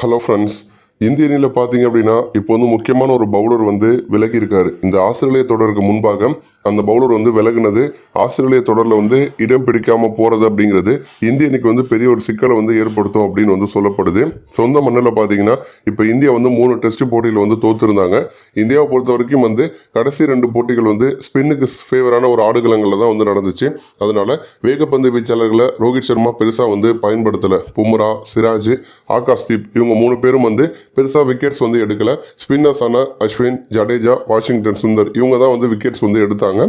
Hello friends இந்திய அணியில் பார்த்தீங்க அப்படின்னா இப்போ வந்து முக்கியமான ஒரு பவுலர் வந்து விலகி இருக்காரு இந்த ஆஸ்திரேலிய தொடருக்கு முன்பாக அந்த பவுலர் வந்து விலகுனது. ஆஸ்திரேலிய தொடரில் வந்து இடம் பிடிக்காமல் போகிறது அப்படிங்கிறது இந்திய அணிக்கு வந்து பெரிய ஒரு சிக்கலை வந்து ஏற்படுத்தும் அப்படின்னு வந்து சொல்லப்படுது. சொந்த மண்ணில் பார்த்தீங்கன்னா இப்போ இந்தியா வந்து மூணு டெஸ்ட் போட்டியில் வந்து தோத்துருந்தாங்க. இந்தியாவை பொறுத்த வரைக்கும் வந்து கடைசி ரெண்டு போட்டிகள் வந்து ஸ்பின்னுக்கு ஃபேவரான ஒரு ஆடுகளங்களில் தான் வந்து நடந்துச்சு. அதனால வேகப்பந்து வீச்சாளர்களை ரோஹித் சர்மா பெருசாக வந்து பயன்படுத்தலை. பும்ரா சிராஜ் ஆகாஷ் தீப் இவங்க மூணு பேரும் வந்து பெருசாக விக்கெட்ஸ் வந்து எடுக்கல. ஸ்பின்னர்ஸான அஸ்வின் ஜடேஜா வாஷிங்டன் சுந்தர் இவங்க தான் வந்து விக்கெட்ஸ் வந்து எடுத்தாங்க.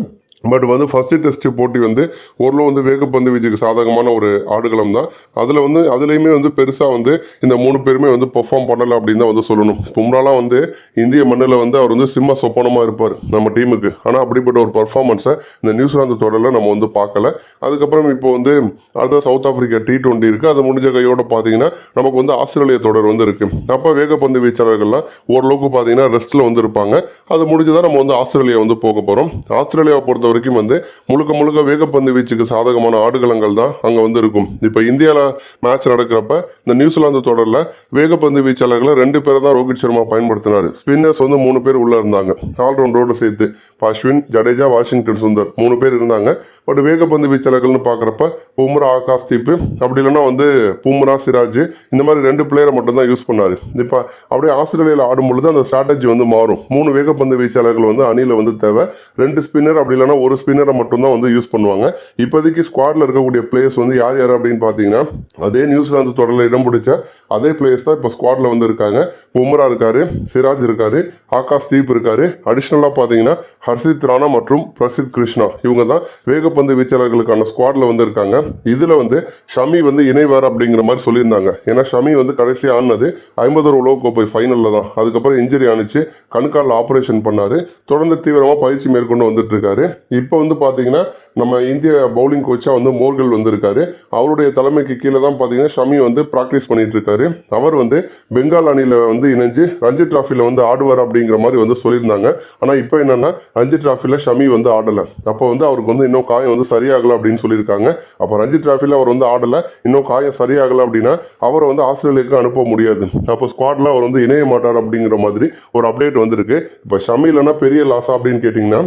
பட் வந்து ஃபஸ்ட்டு டெஸ்ட் போட்டி வந்து ஓரளவு வந்து வேகப்பந்து வீச்சுக்கு சாதகமான ஒரு ஆடுகளம் தான். அதில் வந்து அதுலேயுமே வந்து பெருசாக வந்து இந்த மூணு பேருமே வந்து பெர்ஃபார்ம் பண்ணலை அப்படின்னு தான் வந்து சொல்லணும். பும்ராலாம் வந்து இந்திய மண்ணில் வந்து அவர் வந்து சிம்ம சொப்பனமாக இருப்பார் நம்ம டீமுக்கு. ஆனால் அப்படிப்பட்ட ஒரு பர்ஃபார்மன்ஸை இந்த நியூசிலாந்து தொடரில் நம்ம வந்து பார்க்கல. அதுக்கப்புறம் இப்போ வந்து அடுத்த சவுத் ஆஃப்ரிக்கா டி டுவெண்ட்டி இருக்குது அது முடிஞ்ச கையோட பார்த்தீங்கன்னா நமக்கு வந்து ஆஸ்திரேலிய தொடர் வந்து இருக்குது அப்போ வேகப்பந்து வீச்சாளர்கள்லாம் ஓரளவுக்கு பார்த்தீங்கன்னா ரெஸ்ட்டில் வந்து இருப்பாங்க. அது முடிஞ்சதான் நம்ம வந்து ஆஸ்திரேலியா வந்து போக போகிறோம் ஆஸ்திரேலியாவை பொறுத்த வரைக்கும் வந்து முழுக்க முழுக்க வேகப்பந்து வீச்சுக்கு சாதகமான ஆடுகளங்கள் தான் அங்கே வந்து இருக்கும். இப்போ இந்தியாவில் மேட்ச் நடக்கிறப்ப இந்த நியூசிலாந்து தொடரில் வேகப்பந்து வீச்சாளர்களை ரெண்டு பேரை தான் ரோஹித் சர்மா பயன்படுத்தினார். ஸ்பின்னர்ஸ் வந்து மூணு பேர் உள்ளே இருந்தாங்க. ஆல்ரவுண்டரோடு சேர்த்து அஸ்வின் ஜடேஜா வாஷிங்டன் சுந்தர் மூணு பேர் இருந்தாங்க. பட் வேகப்பந்து வீச்சாளர்கள்னு பார்க்குறப்ப பும்ரா ஆகாஷ் தீப்பு அப்படி இல்லைன்னா வந்து பும்ரா சிராஜ் இந்த மாதிரி ரெண்டு பிளேயரை மட்டும்தான் யூஸ் பண்ணார். இப்போ அப்படியே ஆஸ்திரேலியாவில் ஆடும் பொழுது அந்த ஸ்ட்ராட்டஜி வந்து மாறும். மூணு வேகப்பந்து வீச்சாளர்கள் வந்து அணியில் வந்து தேவை. ரெண்டு ஸ்பின்னர் அப்படி இல்லைன்னா ஒரு ஸ்பின்னரை மட்டும்தான் வந்து யூஸ் பண்ணுவாங்க. இப்போதைக்கு ஸ்குவாடில் இருக்கக்கூடிய பிளேயர்ஸ் வந்து யார் யார் அப்படின்னு பார்த்தீங்கன்னா அதே நியூசிலாந்து தொடரில் இடம் பிடிச்ச அதே பிளேயர்ஸ் தான் இப்போ ஸ்குவாடில் வந்து இருக்காங்க. பும்ரா இருக்காரு சிராஜ் இருக்காரு ஆகாஷ் தீப் இருக்காரு. அடிஷ்னலாக பார்த்தீங்கன்னா ஹர்ஷித் ராணா மற்றும் பிரசித் கிருஷ்ணா இவங்க தான் வேகப்பந்து வீச்சாளர்களுக்கான ஸ்குவாடில் வந்து இருக்காங்க. இதில் வந்து ஷமி வந்து இணைவார் அப்படிங்கிற மாதிரி சொல்லியிருந்தாங்க. ஏன்னா ஷமி வந்து கடைசி ஆனது ஐம்பது உலகக்கோப்பை ஃபைனலில் தான். அதுக்கப்புறம் இன்ஜுரி ஆணிச்சு கணுக்காலில் ஆப்ரேஷன் பண்ணார். தொடர்ந்து தீவிரமாக பயிற்சி மேற்கொண்டு வந்துட்டு இருக்காரு. இப்போ வந்து பார்த்தீங்கன்னா நம்ம இந்திய பவுலிங் கோச்சாக வந்து மோர்கல் வந்திருக்காரு. அவருடைய தலைமைக்கு கீழே தான் பார்த்தீங்கன்னா ஷமி வந்து ப்ராக்டிஸ் பண்ணிகிட்டு இருக்காரு அவர் வந்து பெங்கால் அணியில் வந்து இணைஞ்சு ரஞ்சி டிராஃபியில் வந்து ஆடுவார் அப்படிங்கிற மாதிரி வந்து சொல்லியிருந்தாங்க. ஆனால் இப்போ என்னென்னா ரஞ்சி டிராஃபியில் ஷமி வந்து ஆடலை. அப்போ வந்து அவருக்கு வந்து இன்னும் காயம் வந்து சரியாகலை அப்படின்னு சொல்லியிருக்காங்க. அப்போ ரஞ்சி டிராஃபியில் அவர் வந்து ஆடலை. இன்னும் காயம் சரியாகலை அப்படின்னா அவரை வந்து ஆஸ்திரேலியாவுக்கு அனுப்ப முடியாது. அப்போ ஸ்குவாடில் அவர் வந்து இணைய மாட்டார் அப்படிங்கிற மாதிரி ஒரு அப்டேட் வந்திருக்கு. இப்போ ஷமி இல்லைன்னா பெரிய லாஸா அப்படின்னு கேட்டிங்கன்னா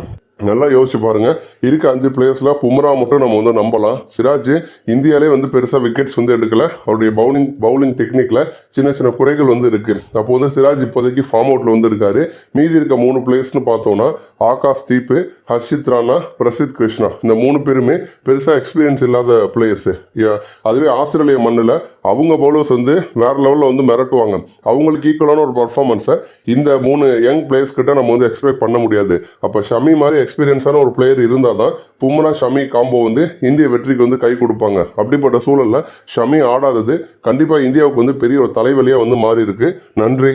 நல்லா யோசிச்சு பாருங்க. இருக்க அஞ்சு பிளேயர்ஸில் பும்ரா மட்டும் நம்ம வந்து நம்பலாம். சிராஜ் இந்தியாவிலே வந்து பெருசாக விக்கெட்ஸ் வந்து எடுக்கல. அவருடைய பவுலிங் பவுலிங் டெக்னிக்கில் சின்ன சின்ன குறைகள் வந்து இருக்குது அப்போ வந்து சிராஜ் இப்போதைக்கு ஃபார்ம் அவுட்டில் வந்து இருக்காரு. மீதி இருக்க மூணு பிளேயர்ஸ்னு பார்த்தோன்னா ஆகாஷ் தீப்பு ஹர்ஷித் ராணா பிரசித் கிருஷ்ணா. இந்த மூணு பேருமே பெருசாக எக்ஸ்பீரியன்ஸ் இல்லாத பிளேயர்ஸு அதுவே ஆஸ்திரேலிய மண்ணில் அவங்க பவுலர்ஸ் வந்து வேறு லெவலில் வந்து மிரட்டுவாங்க. அவங்களுக்கு ஈக்குவலான ஒரு பர்ஃபார்மன்ஸை இந்த மூணு யங் பிளேயர்ஸ் கிட்ட நம்ம வந்து எக்ஸ்பெக்ட் பண்ண முடியாது. அப்போ ஷமி மாதிரி எக்ஸ்பீரியன்ஸான ஒரு பிளேயர் இருந்தால் தான் பும்ரா ஷமி காம்போ வந்து இந்திய வெற்றிக்கு வந்து கை கொடுப்பாங்க. அப்படிப்பட்ட சூழலில் ஷமி ஆடாதது கண்டிப்பாக இந்தியாவுக்கு வந்து பெரிய ஒரு தலைவலியாக வந்து மாறி இருக்கு நன்றி.